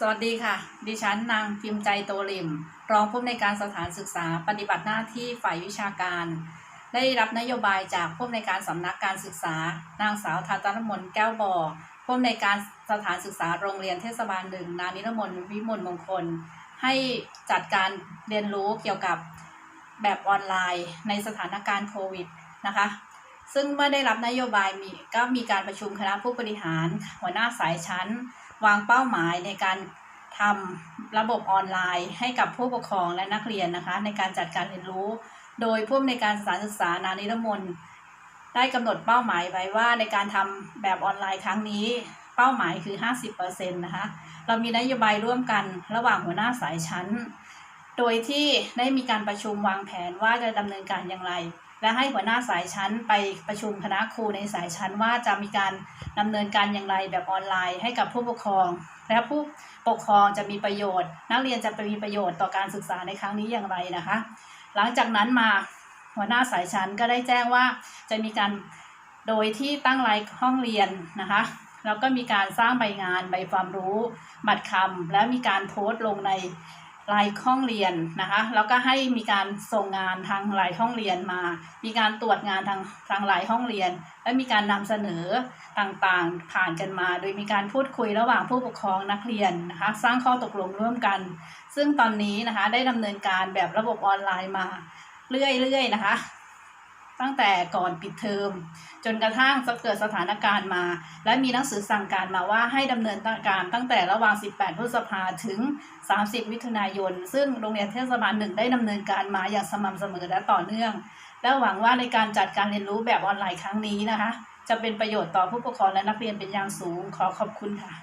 สวัสดีค่ะ ดิฉันนางพิมพ์ใจโตริม รองผู้อำนวยการสถานศึกษาปฏิบัติหน้าที่ฝ่ายวิชาการ ได้รับนโยบายจากผู้อำนวยการสำนักการศึกษา นางสาวทาตรมนแก้วบ่อผู้อำนวยการสถานศึกษาโรงเรียนเทศบาลหนึ่งนานิรมนวิมลมงคล ให้จัดการเรียนรู้เกี่ยวกับแบบออนไลน์ในสถานการณ์โควิดนะคะ ซึ่งเมื่อได้รับนโยบายมีก็มีการประชุมคณะผู้บริหาร หัวหน้าสายชั้น วางเป้าหมายในการทำระบบออนไลน์ ให้กับผู้ปกครองและนักเรียนนะคะ ในการจัดการเรียนรู้ โดยผู้อำนวยการสถานศึกษานานิรมนได้กำหนดเป้าหมายไว้ว่าในการทำแบบออนไลน์ครั้งนี้ เป้าหมายคือ 50%นะคะเรามีนโยบายร่วมกันระหว่างหัวหน้าสายชั้น โดยที่ได้มีการประชุมวางแผนว่าจะดำเนินการอย่างไร และให้หัวหน้าสายชั้นไปประชุมคณะครูในสายชั้นว่าจะมีการดำเนินการอย่างไรแบบออนไลน์ให้กับผู้ปกครอง และผู้ปกครองจะมีประโยชน์ นักเรียนจะไปมีประโยชน์ต่อการศึกษาในครั้งนี้อย่างไรนะคะ หลังจากนั้นมาหัวหน้าสายชั้นก็ได้แจ้งว่าจะมีการโดยที่ตั้งรายห้องเรียนนะคะแล้วก็มีการสร้างใบงานใบความรู้บัตรคำและมีการโพสต์ลงใน ลายห้องเรียนนะคะแล้วก็ให้มีการส่งงานทางลายห้องเรียนมา มีการตรวจงานทางทางลายห้องเรียน และมีการนำเสนอต่างๆผ่านกันมา โดยมีการพูดคุยระหว่างผู้ปกครองนักเรียนนะคะสร้างข้อตกลงร่วมกัน ซึ่งตอนนี้นะคะได้ดำเนินการแบบระบบออนไลน์มาเรื่อยๆนะคะ ตั้งแต่ก่อนปิดเทอมจนกระทั่งเกิดสถานการณ์มา และมีหนังสือสั่งการมาว่าให้ดำเนินการตั้งแต่ระหว่าง 18 พฤษภาถึง 30 มิถุนายน ซึ่งโรงเรียนเทศบาลหนึ่งได้ดำเนินการมาอย่างสม่ำเสมอและต่อเนื่อง และหวังว่าในการจัดการเรียนรู้แบบออนไลน์ครั้งนี้นะคะ จะเป็นประโยชน์ต่อผู้ปกครองและนักเรียนเป็นอย่างสูงขอขอบคุณค่ะ